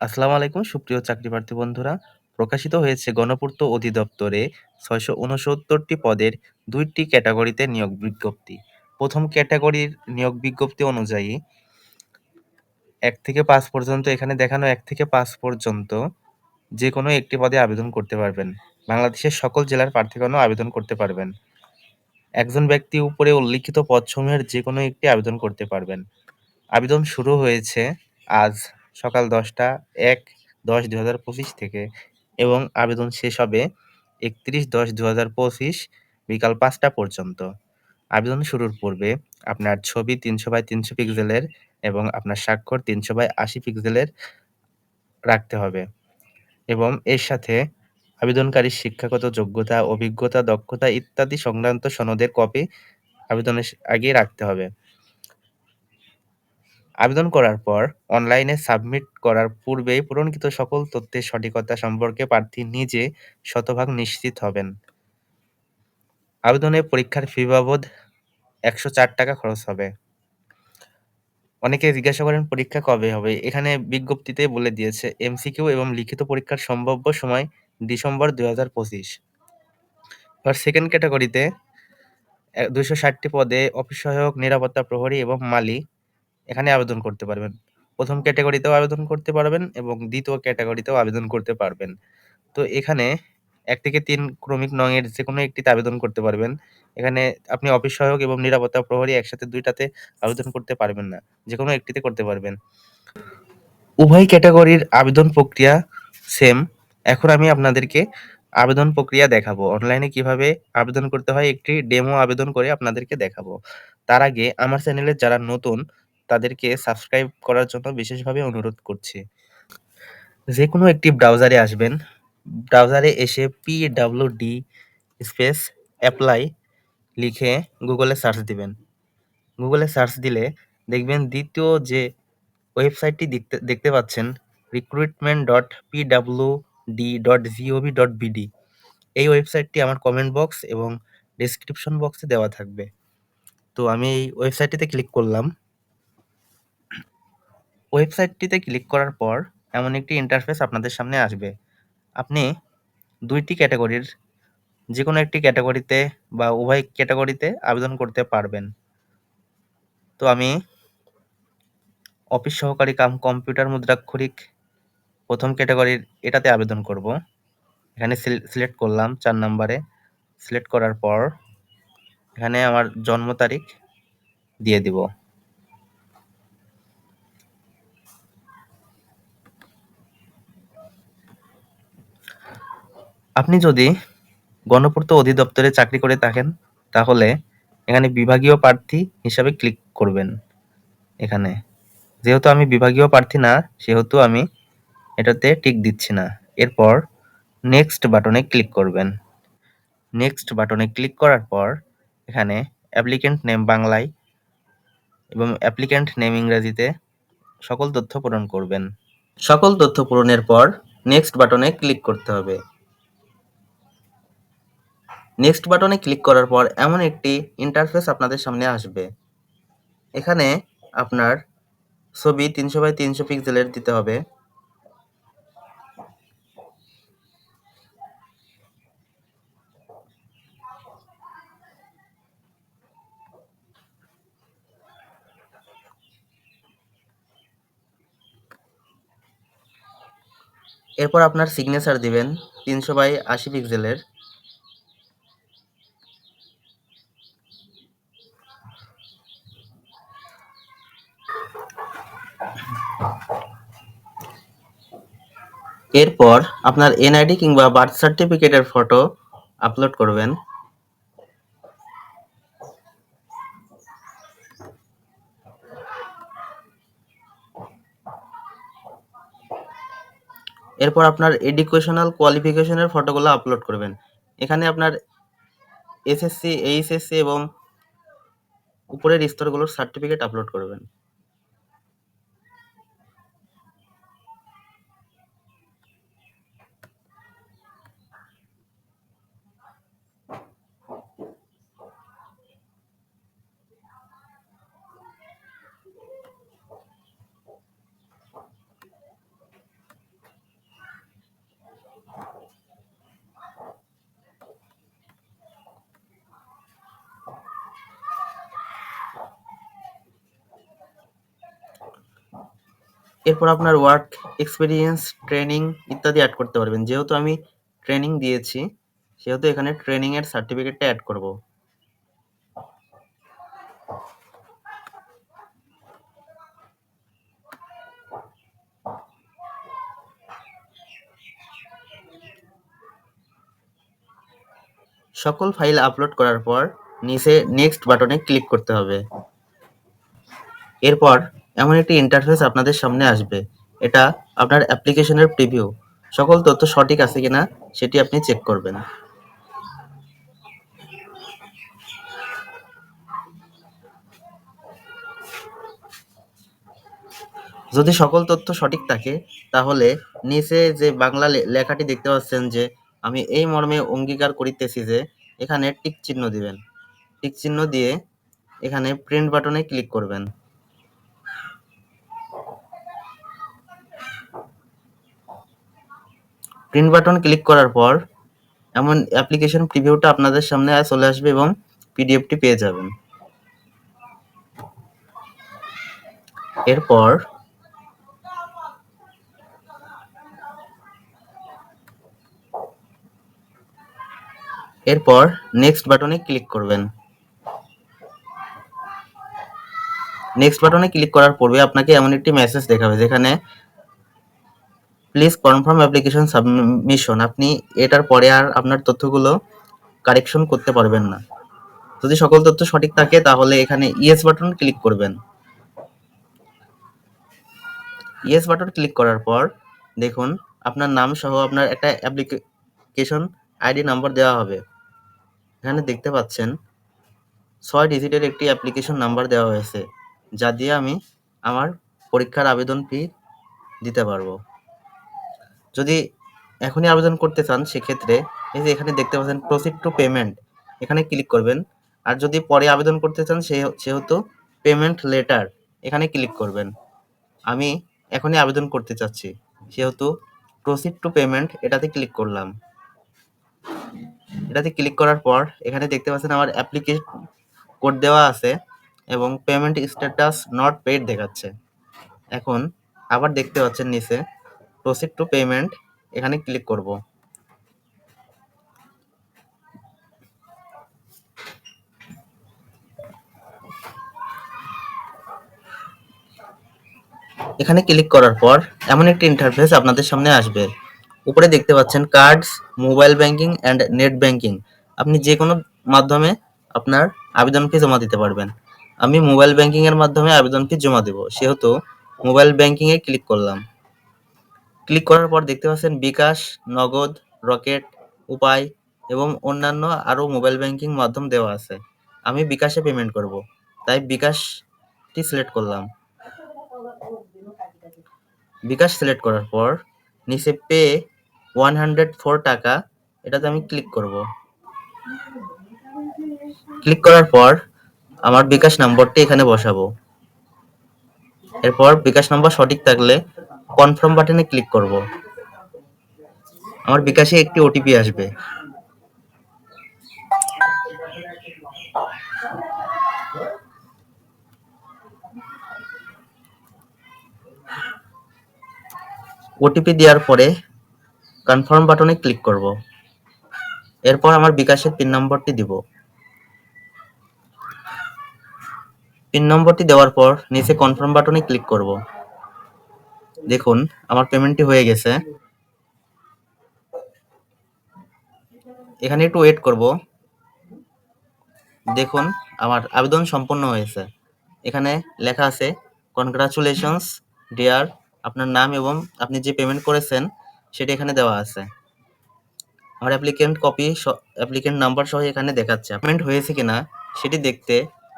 আসসালামু আলাইকুম, সুপ্রিয় চাকরিপ্রার্থী বন্ধুরা। প্রকাশিত হয়েছে গণপূর্ত অধিদপ্তরে ছয়শো উনসত্তরটি পদের দুইটি ক্যাটাগরিতে নিয়োগ বিজ্ঞপ্তি। প্রথম ক্যাটাগরির নিয়োগ বিজ্ঞপ্তি অনুযায়ী এক থেকে পাঁচ পর্যন্ত, এখানে দেখানো এক থেকে পাঁচ পর্যন্ত যে কোনো একটি পদে আবেদন করতে পারবেন। বাংলাদেশের সকল জেলার প্রার্থীগণও আবেদন করতে পারবেন। একজন ব্যক্তি উপরে উল্লিখিত পদসমূহের যে কোনো একটি আবেদন করতে পারবেন। আবেদন শুরু হয়েছে আজ সকাল দশটা এক দশ দু হাজার পঁচিশ থেকে এবং আবেদন শেষ হবে একত্রিশ দশ দু হাজার পঁচিশ বিকাল পাঁচটা পর্যন্ত। আবেদন শুরুর পূর্বে আপনার ছবি তিনশো বাই তিনশো পিক্সেলের এবং আপনার স্বাক্ষর তিনশো বাই আশি পিক্সেলের রাখতে হবে এবং এর সাথে আবেদনকারীর শিক্ষাগত যোগ্যতা, অভিজ্ঞতা, দক্ষতা ইত্যাদি সংক্রান্ত সনদের কপি আবেদনের আগে রাখতে হবে। আবেদন করার পর অনলাইনে সাবমিট করার পূর্বেই পূরণকৃত সকল তথ্যের সঠিকতা সম্পর্কে প্রার্থী নিজে শতভাগ নিশ্চিত হবেন। আবেদনে পরীক্ষার ফি বাবদ একশো চার টাকা খরচ হবে। অনেকে জিজ্ঞাসা করেন, পরীক্ষা কবে হবে? এখানে বিজ্ঞপ্তিতে বলে দিয়েছে, এমসিকিউ এবং লিখিত পরীক্ষার সম্ভাব্য সময় ডিসেম্বর দুই হাজার পঁচিশ। এবার সেকেন্ড ক্যাটাগরিতে দুইশো ষাটটি পদে অফিস সহায়ক, নিরাপত্তা প্রহরী এবং মালি এখানে আবেদন করতে পারবেন। প্রথম ক্যাটাগরিতেও আবেদন করতে পারবেন এবং দ্বিতীয় ক্যাটাগরিতেও আবেদন করতে পারবেন। তো এখানে এক থেকে তিন ক্রমিক নং এর যে কোনো একটিতে আবেদন করতে পারবেন। এখানে আপনি অফিস সহায়ক এবং নিরাপত্তা প্রহরী একসাথে দুইটাতে আবেদন করতে পারবেন না। যে কোনো একটিতে করতে পারবেন। উভয় ক্যাটাগরির আবেদন প্রক্রিয়া সেম এখন আমি আপনাদেরকে আবেদন প্রক্রিয়া দেখাবো। অনলাইনে কীভাবে আবেদন করতে হয়, একটি ডেমো আবেদন করে আপনাদেরকে দেখাবো। তার আগে আমার চ্যানেলে যারা নতুন তাদেরকে সাবস্ক্রাইব করার জন্য বিশেষভাবে অনুরোধ করছি। যে কোনো একটি ব্রাউজারে আসবেন ব্রাউজারে এসে P W D space apply লিখে গুগলে সার্চ দিবেন। গুগলে সার্চ দিলে দেখবেন দ্বিতীয় যে ওয়েবসাইটটি দেখতে দেখতে পাচ্ছেন recruitment dot P W D dot gov dot BD এই ওয়েবসাইটটি আমার কমেন্ট বক্স এবং ডিসক্রিপশন বক্সে দেওয়া থাকবে। তো আমি এই ওয়েবসাইটটিতে ক্লিক করলাম। ওয়েবসাইটটিতে ক্লিক করার পর এমন একটি ইন্টারফেস আপনাদের সামনে আসবে। আপনি দুইটি ক্যাটাগরির যে কোনো একটি ক্যাটাগরিতে বা উভয় ক্যাটাগরিতে আবেদন করতে পারবেন। তো আমি অফিস সহকারী কাম কম্পিউটার মুদ্রাক্ষরিক প্রথম ক্যাটাগরির এটাতে আবেদন করব। এখানে সিলেক্ট করলাম চার নাম্বারে। সিলেক্ট করার পর এখানে আমার জন্ম তারিখ দিয়ে দিব। আপনি যদি গণপূর্ত অধিদপ্তরে চাকরি করে থাকেন, তাহলে এখানে বিভাগীয় প্রার্থী হিসাবে ক্লিক করবেন এখানে। যেহেতু আমি বিভাগীয় প্রার্থী না, সেহেতু আমি এটাতে টিক দিচ্ছি না। এরপর নেক্সট বাটনে ক্লিক করবেন। নেক্সট বাটনে ক্লিক করার পর এখানে অ্যাপ্লিকেন্ট নেম বাংলায় এবং অ্যাপ্লিক্যান্ট নেম ইংরেজিতে সকল তথ্য পূরণ করবেন। সকল তথ্য পূরণের পর নেক্সট বাটনে ক্লিক করতে হবে। নেক্সট বাটনে ক্লিক করার পর এমন একটি ইন্টারফেস আপনাদের সামনে আসবে। এখানে আপনার ছবি তিনশো বাই তিনশো পিক্সেলের দিতে হবে। এরপর আপনার সিগনেচার দিবেন তিনশো বাই আশি পিক্সেলের এরপর আপনার এনআইডি কিংবা বার্থ সার্টিফিকেটের ফটো আপলোড করবেন। এরপর আপনার এডুকেশনাল কোয়ালিফিকেশনের ফটোগুলো আপলোড করবেন। এখানে আপনার এসএসসি এইচএসসি এবং উপরের স্তরগুলোর সার্টিফিকেট আপলোড করবেন। এরপর আপনার ওয়ার্ক এক্সপিরিয়েন্স ট্রেনিং ইত্যাদি অ্যাড করতে পারবেন। যেহেতু আমি ট্রেনিং দিয়েছি, সেহেতু এখানে ট্রেনিংয়ের সার্টিফিকেটটা অ্যাড করব। সকল ফাইল আপলোড করার পর নিচে নেক্সট বাটনে ক্লিক করতে হবে। এরপর এমন একটি ইন্টারফেস আপনাদের সামনে আসবে। এটা আপনার অ্যাপ্লিকেশনের প্রিভিউ সকল তথ্য সঠিক আছে কিনা, সেটি আপনি চেক করবেন। যদি সকল তথ্য সঠিক থাকে, তাহলে নিচে যে বাংলা লেখাটি দেখতে পাচ্ছেন যে, আমি এই মর্মে অঙ্গীকার করিতেছি যে, এখানে টিক চিহ্ন দিবেন। টিক চিহ্ন দিয়ে এখানে প্রিন্ট বাটনে ক্লিক করবেন। প্রিন্ট বাটন ক্লিক করার পর এমন অ্যাপ্লিকেশন প্রিভিউটা আপনাদের সামনে চলে আসবে এবং পিডিএফটি পেয়ে যাবেন। এরপর এরপর নেক্সট বাটনে ক্লিক করবেন। নেক্সট বাটনে ক্লিক করার পূর্বে আপনাকে এমন একটি মেসেজ দেখাবে যেখানে প্লিজ কনফার্ম অ্যাপ্লিকেশন সাবমিশন আপনি এটার পরে আর আপনার তথ্যগুলো কারেকশন করতে পারবেন না। যদি সকল তথ্য সঠিক থাকে, তাহলে এখানে ইয়েস বাটন ক্লিক করবেন। ইয়েস বাটন ক্লিক করার পর দেখুন, আপনার নাম সহ আপনার একটা অ্যাপ্লিকেশন আইডি নাম্বার দেওয়া হবে। এখানে দেখতে পাচ্ছেন, ছয় ডিজিটের একটি অ্যাপ্লিকেশন নাম্বার দেওয়া হয়েছে, যা দিয়ে আমি আমার পরীক্ষার আবেদন ফি দিতে পারব। যদি এখনই আবেদন করতে চান, সেক্ষেত্রে এই যে এখানে দেখতে পাচ্ছেন প্রসিড টু পেমেন্ট এখানে ক্লিক করবেন। আর যদি পরে আবেদন করতে চান, সে সেহেতু পেমেন্ট লেটার এখানে ক্লিক করবেন। আমি এখনই আবেদন করতে চাচ্ছি, সেহেতু প্রসিড টু পেমেন্ট এটাতে ক্লিক করলাম। এটাতে ক্লিক করার পর, এখানে দেখতে পাচ্ছেন আমার অ্যাপ্লিকেশন কোড দেওয়া আছে এবং পেমেন্ট স্ট্যাটাস নট পেড দেখাচ্ছে। এখন আবার দেখতে পাচ্ছেন নিচে প্রসিড টু পেমেন্ট এখানে ক্লিক করব। এখানে ক্লিক করার পর এমন একটি ইন্টারফেস আপনাদের সামনে আসবে। উপরে দেখতে পাচ্ছেন cards mobile banking and net banking আপনি যে কোনো মাধ্যমে আপনার আবেদন ফি জমা দিতে পারবেন। আমি মোবাইল ব্যাংকিং এর মাধ্যমে আবেদন ফি জমা দেব, সেহেতু মোবাইল ব্যাংকিং এ ক্লিক করলাম। ক্লিক করার পর দেখতে পাচ্ছেন বিকাশ, নগদ, রকেট, উপায় এবং অন্যান্য আরও মোবাইল ব্যাংকিং মাধ্যম দেওয়া আছে। আমি বিকাশে পেমেন্ট করব। তাই বিকাশটি সিলেক্ট করলাম। বিকাশ সিলেক্ট করার পর নিচে পে ওয়ান হান্ড্রেড ফোর টাকা, এটাতে আমি ক্লিক করব। ক্লিক করার পর আমার বিকাশ নম্বরটি এখানে বসাবো। এরপর বিকাশ নম্বর সঠিক থাকলে কনফার্ম বাটনে ক্লিক করব। আমার বিকাশে একটি ওটিপি আসবে। ওটিপি দেওয়ার পরে কনফার্ম বাটনে ক্লিক করব। এরপর আমার বিকাশের পিন নম্বরটি দিব। পিন নম্বরটি দেওয়ার পর নিচে কনফার্ম বাটনে ক্লিক করব। দেখুন, আমার পেমেন্টটি হয়ে গেছে। এখানে একটু ওয়েট করব। দেখুন, আমার আবেদন সম্পন্ন হয়েছে। এখানে লেখা আছে কনগ্রাচুলেশনস ডিয়ার আপনার নাম এবং আপনি যে পেমেন্ট করেছেন, সেটা এখানে দেওয়া আছে। আমার অ্যাপ্লিকেন্ট কপি অ্যাপ্লিকেন্ট নাম্বার সহ এখানে দেখাচ্ছে। পেমেন্ট হয়েছে কিনা, সেটি দেখতে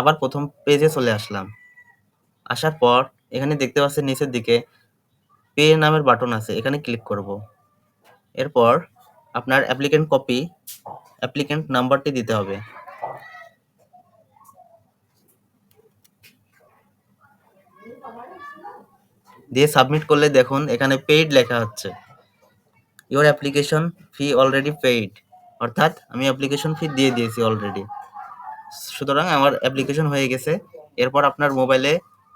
আবার প্রথম পেজে চলে আসলাম। আসার পর এখানে দেখতে পাচ্ছেন নিচের দিকে পে নামের বাটন আছে, এখানে ক্লিক করব। এরপর আপনার অ্যাপ্লিকেন্ট কপি অ্যাপ্লিকেন্ট নাম্বারটি দিতে হবে। দিয়ে সাবমিট করলে দেখুন, এখানে পেইড লেখা হচ্ছে। Your application fee already paid অর্থাৎ আমি অ্যাপ্লিকেশন ফি দিয়ে দিয়েছি অলরেডি সুতরাং আমার অ্যাপ্লিকেশন হয়ে গেছে। এরপর আপনার মোবাইলে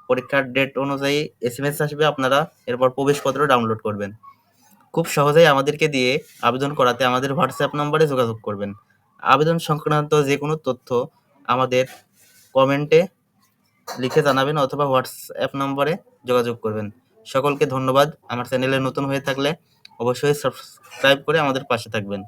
পরীক্ষার ডেট অনুযায়ী এসএমএস আসবে আপনারা, এরপর প্রবেশপত্র ডাউনলোড করবেন। খুব সহজেই আমাদেরকে দিয়ে আবেদন করাতে আমাদের হোয়াটসঅ্যাপ নম্বরে যোগাযোগ করবেন। আবেদন সংক্রান্ত যে কোনো তথ্য আমাদের কমেন্টে লিখে জানাবেন অথবা হোয়াটসঅ্যাপ নম্বরে যোগাযোগ করবেন। সকলকে ধন্যবাদ। আমার চ্যানেলে নতুন হয়ে থাকলে অবশ্যই সাবস্ক্রাইব করে আমাদের পাশে থাকবেন।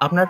আপনার